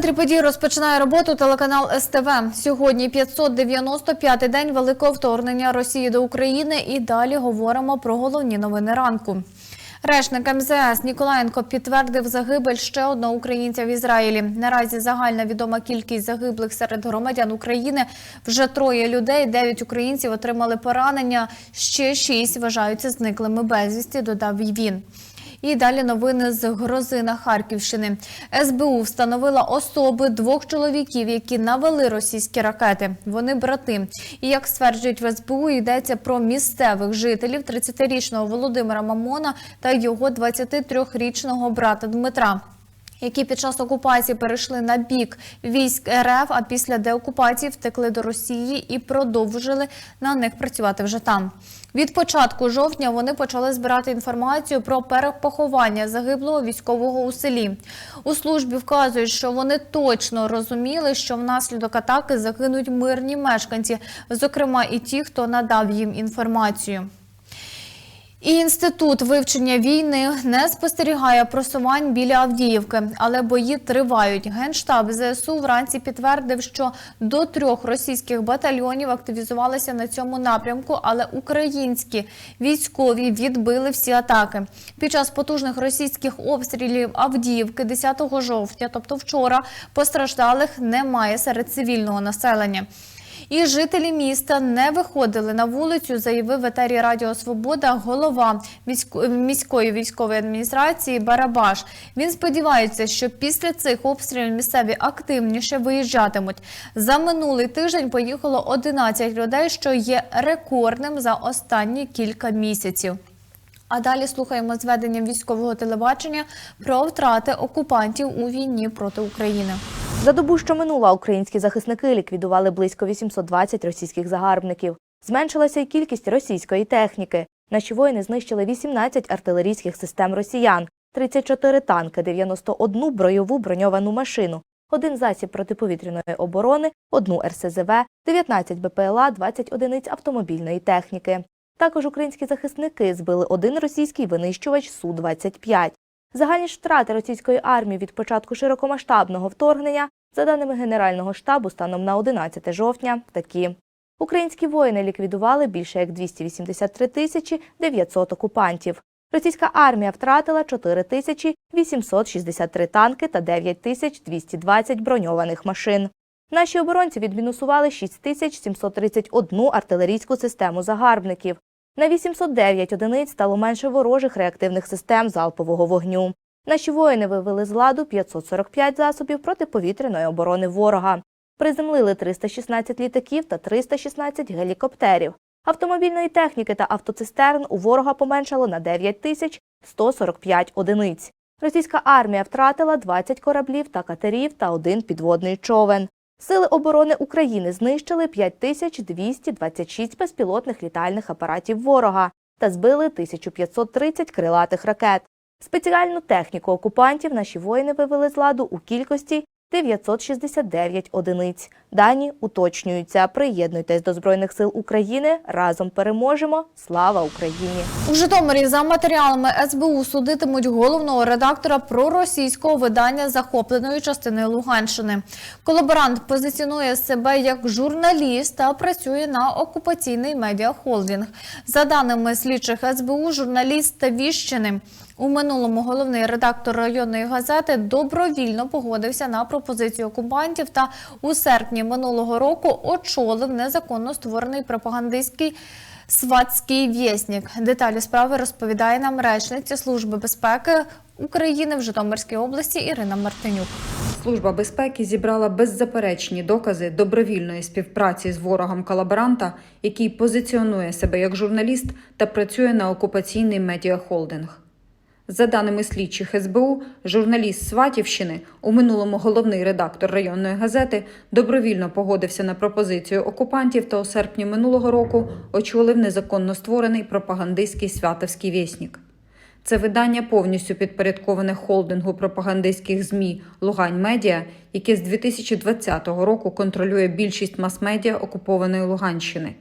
Центрі подій розпочинає роботу телеканал СТВ. Сьогодні 595-й день великого вторгнення Росії до України. І далі говоримо про головні новини ранку. Речник МЗС Ніколаєнко підтвердив загибель ще одного українця в Ізраїлі. Наразі загальна відома кількість загиблих серед громадян України вже троє людей. Дев'ять українців отримали поранення. Ще шість вважаються зниклими безвісті. Додав він. І далі новини з грози на Харківщини. СБУ встановила особи двох чоловіків, які навели російські ракети. Вони брати. І як стверджують в СБУ, йдеться про місцевих жителів 30-річного Володимира Мамона та його 23-річного брата Дмитра. Які під час окупації перейшли на бік військ РФ, а після деокупації втекли до Росії і продовжили на них працювати вже там. Від початку жовтня вони почали збирати інформацію про перепоховання загиблого військового у селі. У службі вказують, що вони точно розуміли, що внаслідок атаки загинуть мирні мешканці, зокрема і ті, хто надав їм інформацію. І інститут вивчення війни не спостерігає просувань біля Авдіївки, але бої тривають. Генштаб ЗСУ вранці підтвердив, що до трьох російських батальйонів активізувалися на цьому напрямку, але українські військові відбили всі атаки. Під час потужних російських обстрілів Авдіївки 10 жовтня, тобто вчора, постраждалих немає серед цивільного населення. І жителі міста не виходили на вулицю, заявив в етері Радіо Свобода голова місько- міської військової адміністрації Барабаш. Він сподівається, що після цих обстрілів місцеві активніше виїжджатимуть. За минулий тиждень поїхало 11 людей, що є рекордним за останні кілька місяців. А далі слухаємо зведення військового телебачення про втрати окупантів у війні проти України. За добу, що минула, українські захисники ліквідували близько 820 російських загарбників. Зменшилася й кількість російської техніки. Наші воїни знищили 18 артилерійських систем росіян, 34 танки, 91 бойову броньовану машину, один засіб протиповітряної оборони, одну РСЗВ, 19 БПЛА, 20 одиниць автомобільної техніки. Також українські захисники збили один російський винищувач Су-25. Загальні втрати російської армії від початку широкомасштабного вторгнення, за даними Генерального штабу, станом на 11 жовтня, такі. Українські воїни ліквідували більше як 283 тисячі 900 окупантів. Російська армія втратила 4 тисячі 863 танки та 9 тисяч 220 броньованих машин. Наші оборонці відмінусували 6 тисяч 731 артилерійську систему загарбників. На 809 одиниць стало менше ворожих реактивних систем залпового вогню. Наші воїни вивели з ладу 545 засобів протиповітряної оборони ворога. Приземлили 316 літаків та 316 гелікоптерів. Автомобільної техніки та автоцистерн у ворога поменшало на 9 тисяч 145 одиниць. Російська армія втратила 20 кораблів та катерів та один підводний човен. Сили оборони України знищили 5226 безпілотних літальних апаратів ворога та збили 1530 крилатих ракет. Спеціальну техніку окупантів наші воїни вивели з ладу у кількості 969 одиниць. Дані уточнюються. Приєднуйтесь до Збройних сил України. Разом переможемо. Слава Україні! У Житомирі за матеріалами СБУ судитимуть головного редактора проросійського видання захопленої частини Луганщини. Колаборант позиціонує себе як журналіст та працює на окупаційний медіахолдинг. За даними слідчих СБУ, журналіст Тавіщини. У минулому головний редактор районної газети добровільно погодився на пропозицію окупантів та у серпні минулого року очолив незаконно створений пропагандистський Сватський вєснік. Деталі справи розповідає нам речниця Служби безпеки України в Житомирській області Ірина Мартинюк. Служба безпеки зібрала беззаперечні докази добровільної співпраці з ворогом колаборанта, який позиціонує себе як журналіст та працює на окупаційний медіахолдинг. За даними слідчих СБУ, журналіст Сватівщини, у минулому головний редактор районної газети, добровільно погодився на пропозицію окупантів та у серпні минулого року очолив незаконно створений пропагандистський святовський вєснік. Це видання повністю підпорядковане холдингу пропагандистських ЗМІ Лугань Медіа, яке з 2020 року контролює більшість мас-медіа окупованої Луганщини.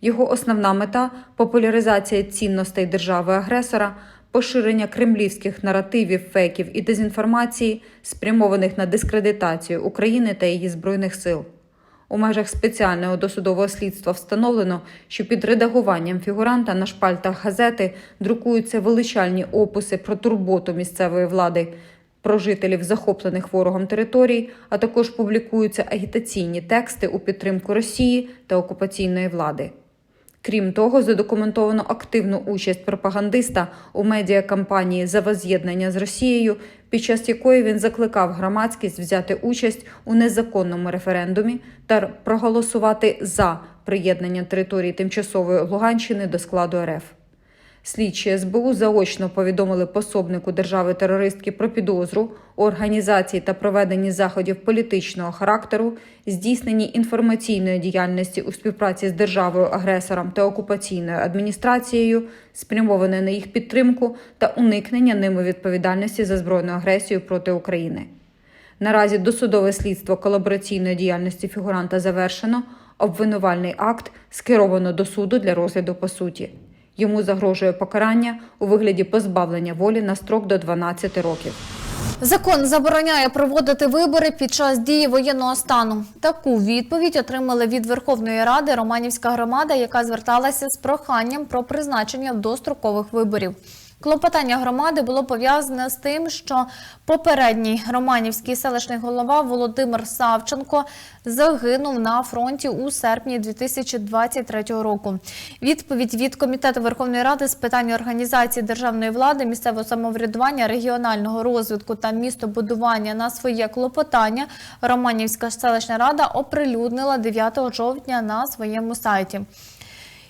Його основна мета популяризація цінностей держави-агресора, поширення кремлівських наративів, фейків і дезінформації, спрямованих на дискредитацію України та її збройних сил. У межах спеціального досудового слідства встановлено, що під редагуванням фігуранта на шпальтах газети друкуються величальні описи про турботу місцевої влади про жителів захоплених ворогом територій, а також публікуються агітаційні тексти у підтримку Росії та окупаційної влади. Крім того, задокументовано активну участь пропагандиста у медіакампанії за воз'єднання з Росією, під час якої він закликав громадськість взяти участь у незаконному референдумі та проголосувати за приєднання території тимчасової Луганщини до складу РФ. Слідчі СБУ заочно повідомили пособнику держави-терористки про підозру організації та проведенні заходів політичного характеру, здійсненні інформаційної діяльності у співпраці з державою-агресором та окупаційною адміністрацією, спрямованої на їх підтримку та уникнення ними відповідальності за збройну агресію проти України. Наразі досудове слідство колабораційної діяльності фігуранта завершено. Обвинувальний акт скеровано до суду для розгляду по суті. Йому загрожує покарання у вигляді позбавлення волі на строк до 12 років. Закон забороняє проводити вибори під час дії воєнного стану. Таку відповідь отримали від Верховної Ради Романівська громада, яка зверталася з проханням про призначення дострокових виборів. Клопотання громади було пов'язане з тим, що попередній романівський селищний голова Володимир Савченко загинув на фронті у серпні 2023 року. Відповідь від комітету Верховної Ради з питань організації державної влади, місцевого самоврядування, регіонального розвитку та містобудування на своє клопотання Романівська селищна рада оприлюднила 9 жовтня на своєму сайті.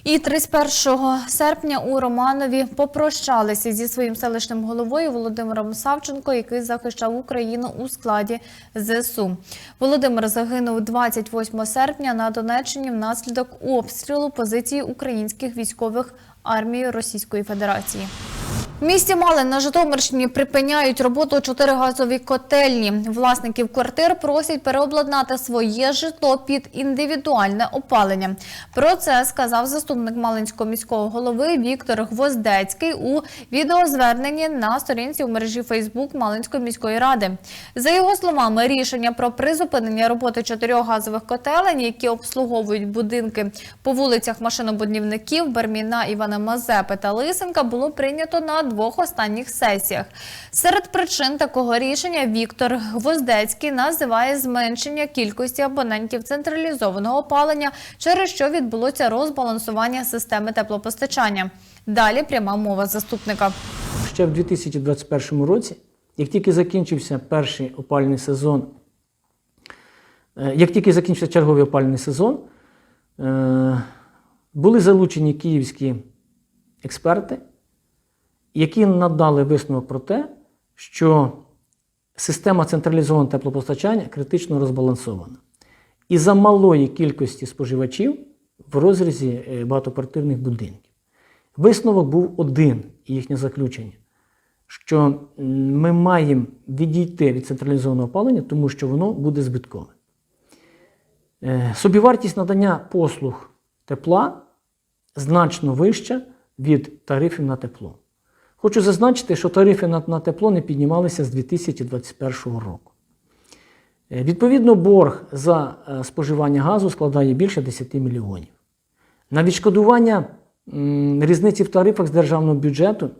І 31 серпня у Романові попрощалися зі своїм селищним головою Володимиром Савченко, який захищав Україну у складі ЗСУ. Володимир загинув 28 серпня на Донеччині внаслідок обстрілу позиції українських військових армії Російської Федерації. В місті Малин на Житомирщині припиняють роботу чотири газові котельні. Власників квартир просять переобладнати своє житло під індивідуальне опалення. Про це сказав заступник Малинського міського голови Віктор Гвоздецький у відеозверненні на сторінці у мережі Фейсбук Малинської міської ради. За його словами, рішення про призупинення роботи чотирьох газових котелень, які обслуговують будинки по вулицях машинобудівників Берміна, Івана Мазепи та Лисенка, було прийнято на двох останніх сесіях. Серед причин такого рішення Віктор Гвоздецький називає зменшення кількості абонентів централізованого опалення, через що відбулося розбалансування системи теплопостачання. Далі пряма мова заступника. Ще в 2021 році, як тільки закінчився перший опальний сезон, е, як тільки закінчився черговий опальний сезон, е, були залучені київські експерти, які надали висновок про те, що система централізованого теплопостачання критично розбалансована. І за малої кількості споживачів в розрізі е, багатоквартирних будинків. Висновок був один їхнє заключення, що ми маємо відійти від централізованого опалення, тому що воно буде збиткове. Е, Собівартість надання послуг тепла значно вища від тарифів на тепло. Хочу зазначити, що тарифи на, тепло не піднімалися з 2021 року. Е, Відповідно, борг за е, споживання газу складає більше 10 мільйонів. На відшкодування різниці в тарифах з державного бюджету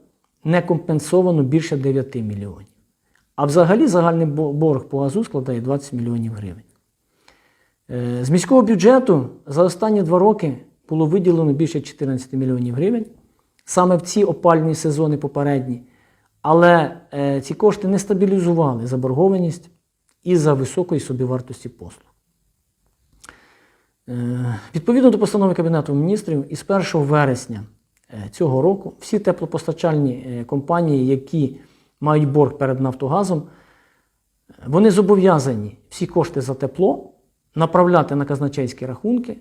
не компенсовано більше 9 мільйонів. А взагалі загальний борг по газу складає 20 мільйонів гривень. Е, З міського бюджету за останні два роки було виділено більше 14 мільйонів гривень саме в ці опальні сезони попередні. Але е, ці кошти не стабілізували заборгованість із-за високої собівартості послуг. Е, Відповідно до постанови Кабінету міністрів, із 1 вересня е, цього року всі теплопостачальні е, компанії, які мають борг перед Нафтогазом, е, вони зобов'язані всі кошти за тепло направляти на казначейські рахунки,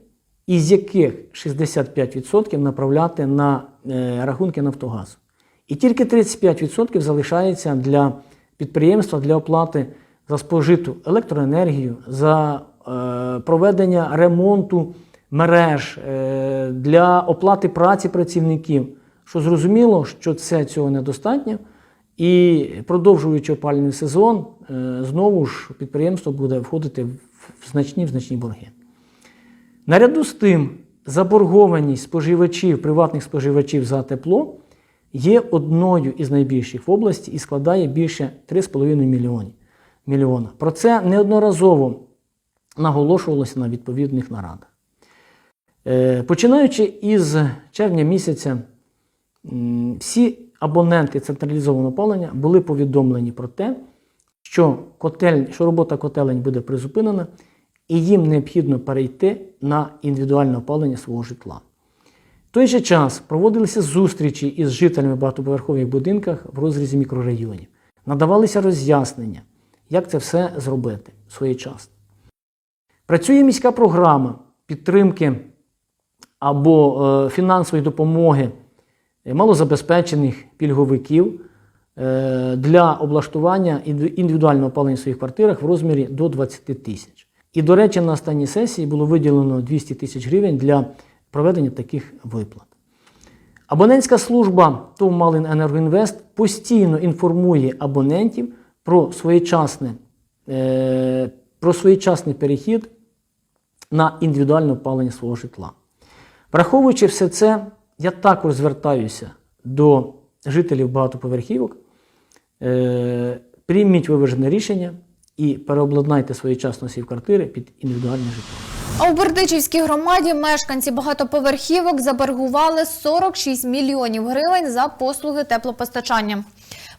із яких 65% направляти на е, рахунки Нафтогазу. І тільки 35% залишається для підприємства для оплати за спожиту електроенергію, за е, проведення ремонту мереж, е, для оплати праці працівників. що зрозуміло, що це цього недостатньо, і продовжуючи опалювальний сезон, знову ж підприємство буде входити в значні в значні борги. Наряду з тим, заборгованість споживачів, приватних споживачів за тепло є одною із найбільших в області і складає більше 3,5 мільйонів. мільйона. Про це неодноразово наголошувалося на відповідних нарадах. Е, Починаючи із червня місяця, всі абоненти централізованого опалення були повідомлені про те, що, котель, що робота котелень буде призупинена, і їм необхідно перейти на індивідуальне опалення свого житла. В той же час проводилися зустрічі із жителями багатоповерхових будинках в розрізі мікрорайонів. Надавалися роз'яснення, як це все зробити своєчасно. Працює міська програма підтримки або е, фінансової допомоги малозабезпечених пільговиків е, для облаштування індивідуального опалення в своїх квартирах в розмірі до 20 тисяч. І, до речі, на останній сесії було виділено 200 тисяч гривень для проведення таких виплат. Абонентська служба ТОВ «Малин Енергоінвест» постійно інформує абонентів про своєчасне, е, про своєчасний перехід на індивідуальне опалення свого житла. Враховуючи все це, я також звертаюся до жителів багатоповерхівок. Е, прийміть виважене рішення і переобладнайте своєчасно сів квартири під індивідуальне житло. А у Бердичівській громаді мешканці багатоповерхівок заборгували 46 мільйонів гривень за послуги теплопостачання.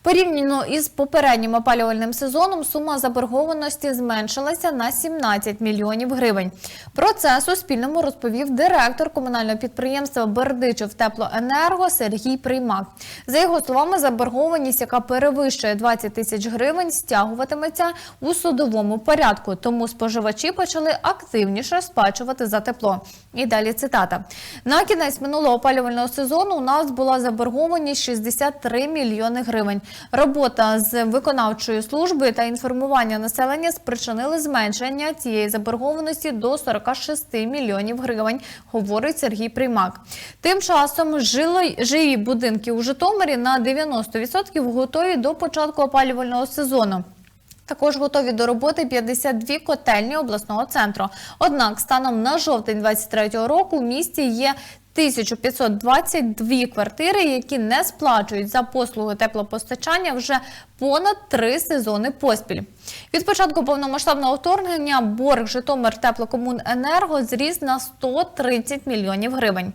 Порівняно із попереднім опалювальним сезоном сума заборгованості зменшилася на 17 мільйонів гривень. Про це Суспільному розповів директор комунального підприємства Бердичів Теплоенерго Сергій Приймак. За його словами, заборгованість, яка перевищує 20 тисяч гривень, стягуватиметься у судовому порядку. Тому споживачі почали активніше сплачувати за тепло. І далі цитата: на кінець минулого опалювального сезону у нас була заборгованість 63 мільйони гривень. Робота з виконавчою службою та інформування населення спричинили зменшення цієї заборгованості до 46 мільйонів гривень, говорить Сергій Приймак. Тим часом жилі будинки у Житомирі на 90% готові до початку опалювального сезону. Також готові до роботи 52 котельні обласного центру. Однак, станом на жовтень 2023 року в місті є 1522 квартири, які не сплачують за послуги теплопостачання вже понад три сезони поспіль. Від початку повномасштабного вторгнення борг Житомир Теплокомуненерго зріс на 130 мільйонів гривень.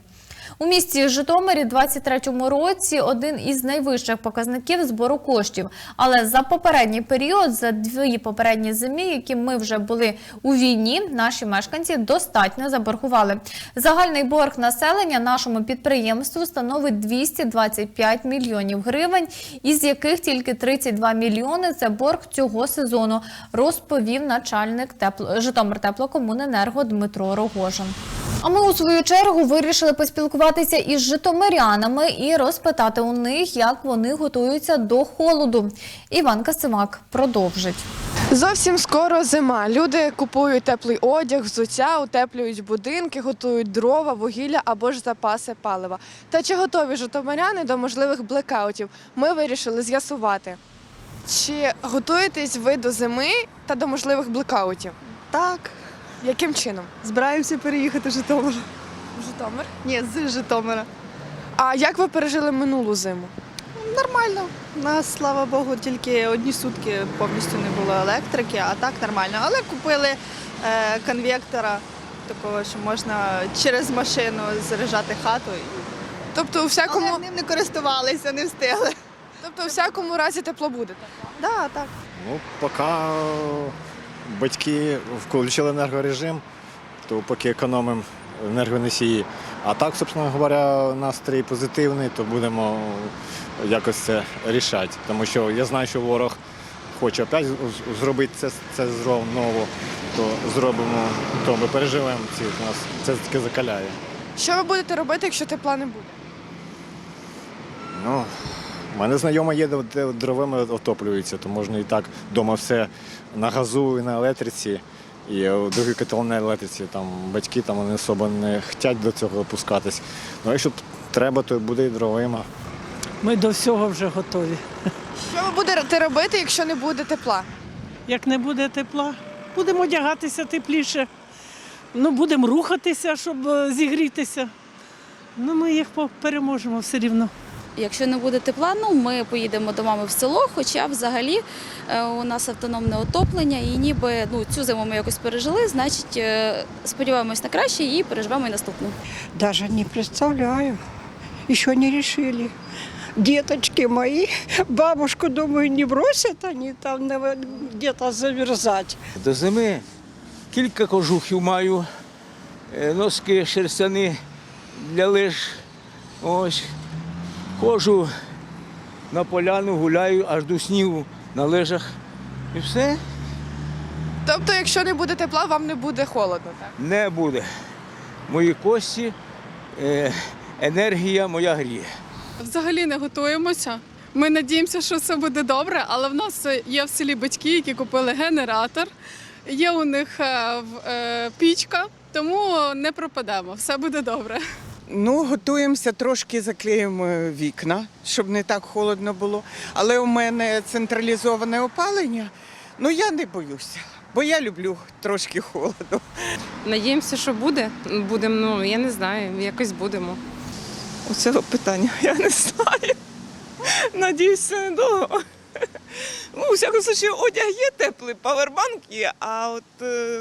У місті Житомирі 23-му році один із найвищих показників збору коштів. Але за попередній період, за дві попередні зимі, які ми вже були у війні, наші мешканці достатньо заборгували. Загальний борг населення нашому підприємству становить 225 мільйонів гривень, із яких тільки 32 мільйони це борг цього сезону, розповів начальник тепло... Житомир Теплокомуненерго Дмитро Рогожин. А ми у свою чергу вирішили поспілкуватися із житомирянами і розпитати у них, як вони готуються до холоду. Іван Касимак продовжить. Зовсім скоро зима. Люди купують теплий одяг, взуття, утеплюють будинки, готують дрова, вугілля або ж запаси палива. Та чи готові житомиряни до можливих блекаутів? Ми вирішили з'ясувати. Чи готуєтесь ви до зими та до можливих блекаутів? Так, Яким чином? збираємося переїхати в Житомир. В Житомир. Ні, з Житомира. А як ви пережили минулу зиму? Нормально. У нас, слава Богу, тільки одні сутки повністю не було електрики, а так нормально. Але купили е, конвектора, такого, що можна через машину заряджати хату. Тобто, у всякому, Але ним не користувалися, не встигли. тобто, у всякому разі тепло буде. Да, так. Ну, поки батьки включили енергорежим, то поки економимо енергоносії. А так, собственно говоря, настрій позитивний, то будемо якось це рішати. Тому що я знаю, що ворог хоче опять зробити це, це знову, то зробимо, то ми переживемо ці нас це таки закаляє. Що ви будете робити, якщо тепла не буде? Ну, у мене знайома є, де- дровами отоплюються, то можна і так вдома все на газу і на електриці. І е, другий котел на електриці, там батьки там вони особо не хочуть до цього опускатись. Ну, якщо треба, то буде і дровима. Ми до всього вже готові. Що ви будете робити, якщо не буде тепла? Як не буде тепла, будемо одягатися тепліше. Ну, будемо рухатися, щоб е, зігрітися. Ну, ми їх переможемо все рівно. Якщо не буде тепла, ну ми поїдемо до мами в село. Хоча взагалі е, у нас автономне отоплення, і ніби ну цю зиму ми якось пережили. Значить, е, сподіваємось на краще і переживемо і наступну. Даже не представляю. Еще не решили. Деточки мои, бабушку, думаю, не бросят они там где-то замерзать. До зими кілька кожухів маю, е, носки шерстяні для лиж. Ось. Ходжу на поляну, гуляю аж до снігу на лижах. І все Тобто, якщо не буде тепла, вам не буде холодно, так? не буде. Мої кості, е, енергія моя гріє. Взагалі не готуємося. Ми надіємося, що все буде добре, але в нас є в селі батьки, які купили генератор, є у них е, е, пічка, тому не пропадемо. Все буде добре. Ну, готуємося, трошки заклеїмо вікна, щоб не так холодно було. Але у мене централізоване опалення. Ну я не боюся, бо я люблю трошки холоду. Надіємося, що буде. Будемо, ну я не знаю, якось будемо. Оце питання я не знаю. Надіюся, недовго. Ну, у всякому случаю, одяг є теплий, павербанк є, а от е,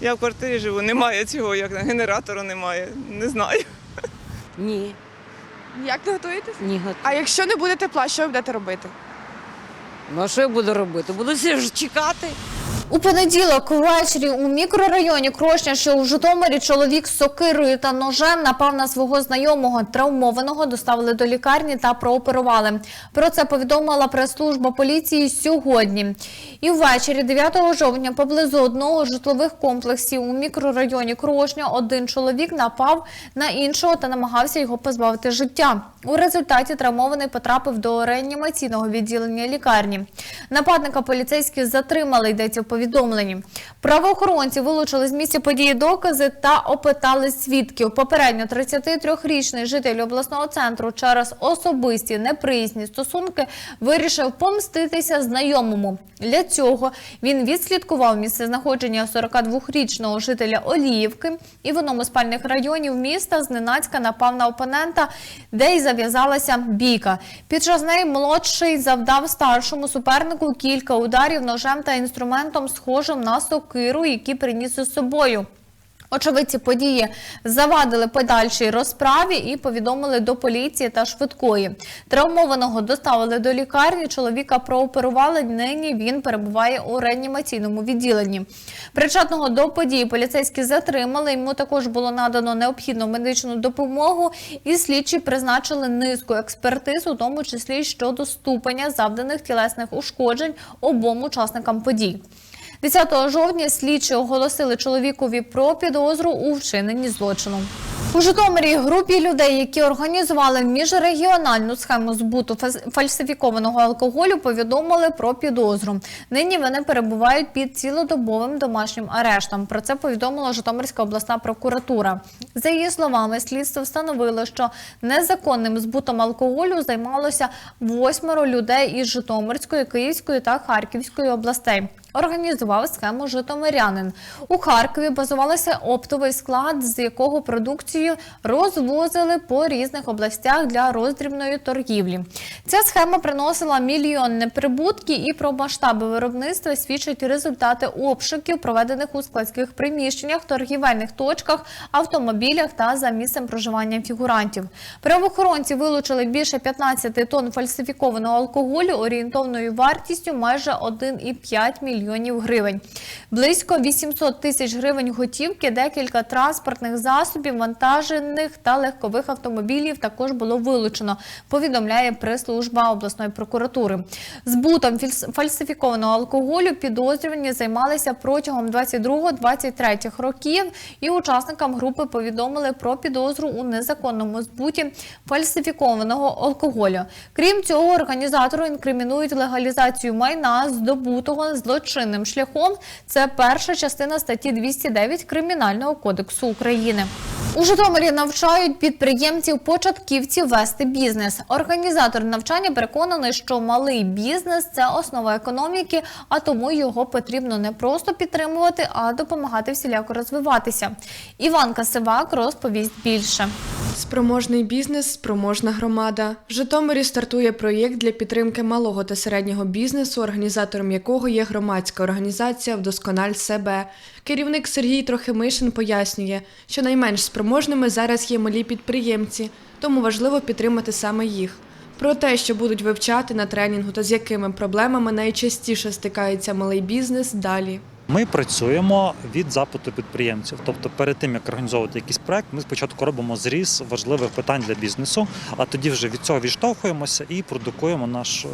я в квартирі живу, немає цього, як генератору немає. Не знаю. Ні, Як не готуєтесь? ні готові. А якщо не буде тепла, що ви будете робити? Ну а що я буду робити? Буду ж чекати. У понеділок ввечері у мікрорайоні Крошня, що у Житомирі, чоловік з сокирою та ножем напав на свого знайомого. Травмованого доставили до лікарні та прооперували. Про це повідомила прес-служба поліції сьогодні. І ввечері 9 жовтня поблизу одного з житлових комплексів у мікрорайоні Крошня один чоловік напав на іншого та намагався його позбавити життя. У результаті травмований потрапив до реанімаційного відділення лікарні. Нападника поліцейські затримали, йдеться в повідомленні. Правоохоронці вилучили з місця події докази та опитали свідків. Попередньо 33-річний житель обласного центру через особисті неприязні стосунки вирішив помститися знайомому. Для цього він відслідкував місце знаходження 42-річного жителя Оліївки і в одному з спальних районів міста зненацька напав на опонента, де й зав'язалася бійка. Під час неї молодший завдав старшому супернику кілька ударів ножем та інструментом, схожим на сокиру, які приніс із собою. Очевидці події завадили подальшій розправі і повідомили до поліції та швидкої. Травмованого доставили до лікарні. Чоловіка прооперували. Нині він перебуває у реанімаційному відділенні. Причетного до події поліцейські затримали. Йому також було надано необхідну медичну допомогу, і слідчі призначили низку експертиз, у тому числі щодо ступеня завданих тілесних ушкоджень обом учасникам подій. 10 жовтня слідчі оголосили чоловікові про підозру у вчиненні злочину. У Житомирі групі людей, які організували міжрегіональну схему збуту фальсифікованого алкоголю, повідомили про підозру. Нині вони перебувають під цілодобовим домашнім арештом. Про це повідомила Житомирська обласна прокуратура. За її словами, слідство встановило, що незаконним збутом алкоголю займалося восьмеро людей із Житомирської, Київської та Харківської областей. Організував схему житомирянин. У Харкові базувався оптовий склад, з якого продукцію розвозили по різних областях для роздрібної торгівлі. Ця схема приносила мільйонні прибутки, і про масштаби виробництва свідчать результати обшуків, проведених у складських приміщеннях, торгівельних точках, автомобілях та за місцем проживання фігурантів. Правоохоронці вилучили більше 15 тонн фальсифікованого алкоголю орієнтовною вартістю майже 1,5 мільйонів гривень. Близько 800 тисяч гривень готівки, декілька транспортних засобів, вантажених та легкових автомобілів також було вилучено, повідомляє прес-служба обласної прокуратури. Збутом фальсифікованого алкоголю підозрювані займалися протягом 22-23 років, і учасникам групи повідомили про підозру у незаконному збуті фальсифікованого алкоголю. Крім цього, організатору інкримінують легалізацію майна, здобутого злочинним шляхом. Це перша частина статті 209 Кримінального кодексу України. У Житомирі навчають підприємців-початківців вести бізнес. Організатор навчання переконаний, що малий бізнес це основа економіки, а тому його потрібно не просто підтримувати, а допомагати всіляко розвиватися. Іван Касивак розповість більше. Спроможний бізнес, спроможна громада. В Житомирі стартує проєкт для підтримки малого та середнього бізнесу, організатором якого є громадська організація Вдоскональ себе. Керівник Сергій Трохимишин пояснює, що найменш спроможними зараз є малі підприємці, тому важливо підтримати саме їх. Про те, що будуть вивчати на тренінгу та з якими проблемами найчастіше стикається малий бізнес, далі. Ми працюємо від запиту підприємців. Тобто, перед тим як організовувати якийсь проект, ми спочатку робимо зріз важливих питань для бізнесу, а тоді вже від цього відштовхуємося і продукуємо наш е,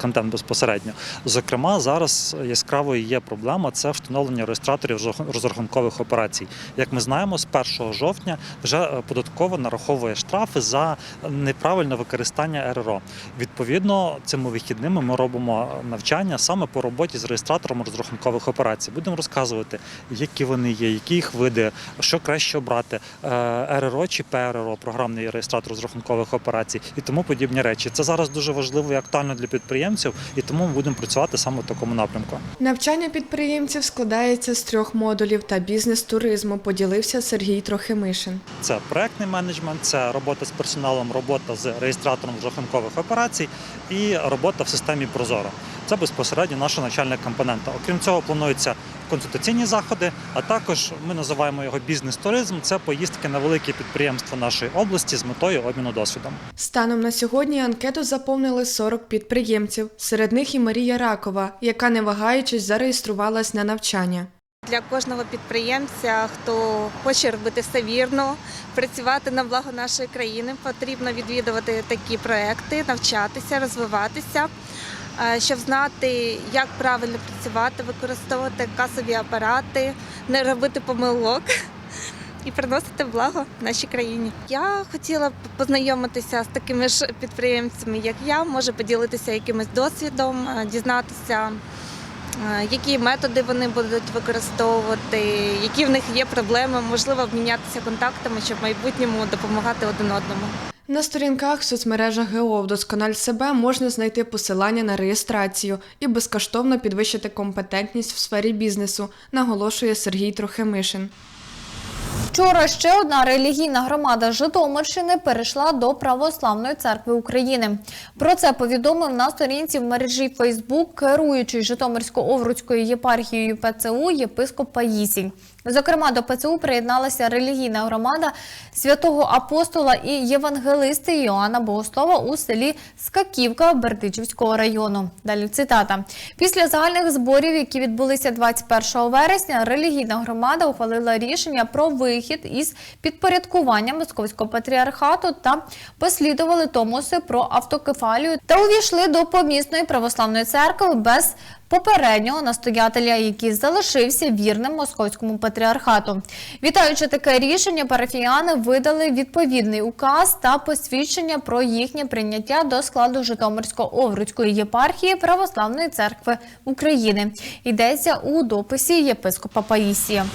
контент безпосередньо. Зокрема, зараз яскравою є проблема це встановлення реєстраторів розрахункових операцій. Як ми знаємо, з 1 жовтня вже е, податково нараховує штрафи за неправильне використання РРО. Відповідно, цими вихідними ми робимо навчання саме по роботі з реєстратором розрахункових операцій. Будемо розказувати, які вони є, які їх види, що краще обрати е, РРО чи ПРРО, програмний реєстратор розрахункових операцій і тому подібні речі. Це зараз дуже важливо і актуально для підприємців, і тому ми будемо працювати саме в такому напрямку. Навчання підприємців складається з трьох модулів та бізнес-туризму, поділився Сергій Трохимишин. Це проектний менеджмент, це робота з персоналом, робота з реєстратором розрахункових операцій і робота в системі Прозоро. Це безпосередньо наша навчальна компонента. Окрім цього, плануються консультаційні заходи, а також ми називаємо його бізнес-туризм. Це поїздки на великі підприємства нашої області з метою обміну досвідом. Станом на сьогодні анкету заповнили 40 підприємців. Серед них і Марія Ракова, яка не вагаючись зареєструвалась на навчання. Для кожного підприємця, хто хоче робити все вірно, працювати на благо нашої країни, потрібно відвідувати такі проекти, навчатися, розвиватися, щоб знати, як правильно працювати, використовувати касові апарати, не робити помилок. І приносити благо нашій країні. Я хотіла б познайомитися з такими ж підприємцями, як я, може поділитися якимось досвідом, е, дізнатися, е, які методи вони будуть використовувати, які в них є проблеми, можливо, обмінятися контактами, щоб в майбутньому допомагати один одному. На сторінках в соцмережах ГО «Вдоскональ себе можна знайти посилання на реєстрацію і безкоштовно підвищити компетентність в сфері бізнесу, наголошує Сергій Трохимишин. Вчора ще одна релігійна громада Житомирщини перейшла до Православної церкви України. Про це повідомив на сторінці в мережі Фейсбук керуючий Житомирсько-Овруцькою єпархією ПЦУ єпископ Паїсій. Зокрема, до ПЦУ приєдналася релігійна громада святого апостола і євангелисти Йоанна Богослова у селі Скаківка Бердичівського району. Далі цитата. Після загальних зборів, які відбулися 21 вересня, релігійна громада ухвалила рішення про вихід із підпорядкування московського патріархату та послідували томуси про автокефалію та увійшли до помісної православної церкви без попереднього настоятеля, який залишився вірним московському патріархату. Вітаючи таке рішення, парафіяни видали відповідний указ та посвідчення про їхнє прийняття до складу Житомирсько-Овруцької єпархії Православної церкви України. Йдеться у дописі єпископа Паїсія.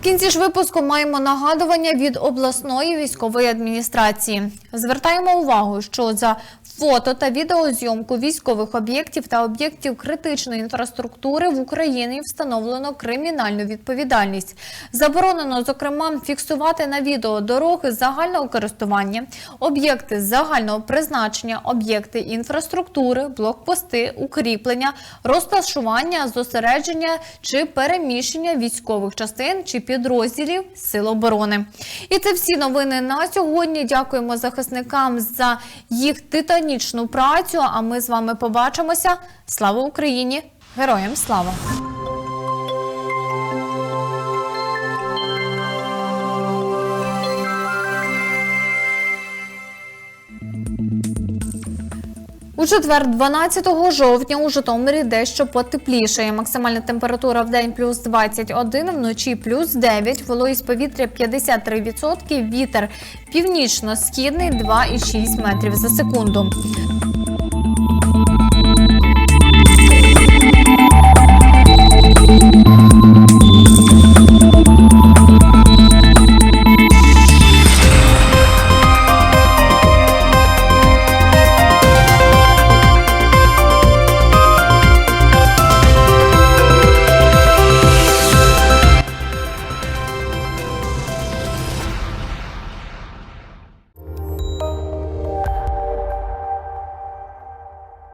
В кінці ж випуску маємо нагадування від обласної військової адміністрації. Звертаємо увагу, що за фото та відеозйомку військових об'єктів та об'єктів критичної інфраструктури в Україні встановлено кримінальну відповідальність. Заборонено, зокрема, фіксувати на відео дороги загального користування, об'єкти загального призначення, об'єкти інфраструктури, блокпости, укріплення, розташування, зосередження чи переміщення військових частин чи підрозділів Сил оборони. І це всі новини на сьогодні. Дякуємо захисникам за їх титанічну працю. А ми з вами побачимося. Слава Україні! Героям слава! У четвер, 12 жовтня, у Житомирі дещо потеплішає. Максимальна температура в день плюс 21, вночі плюс 9, вологість повітря 53%, вітер північно-східний 2,6 метрів за секунду.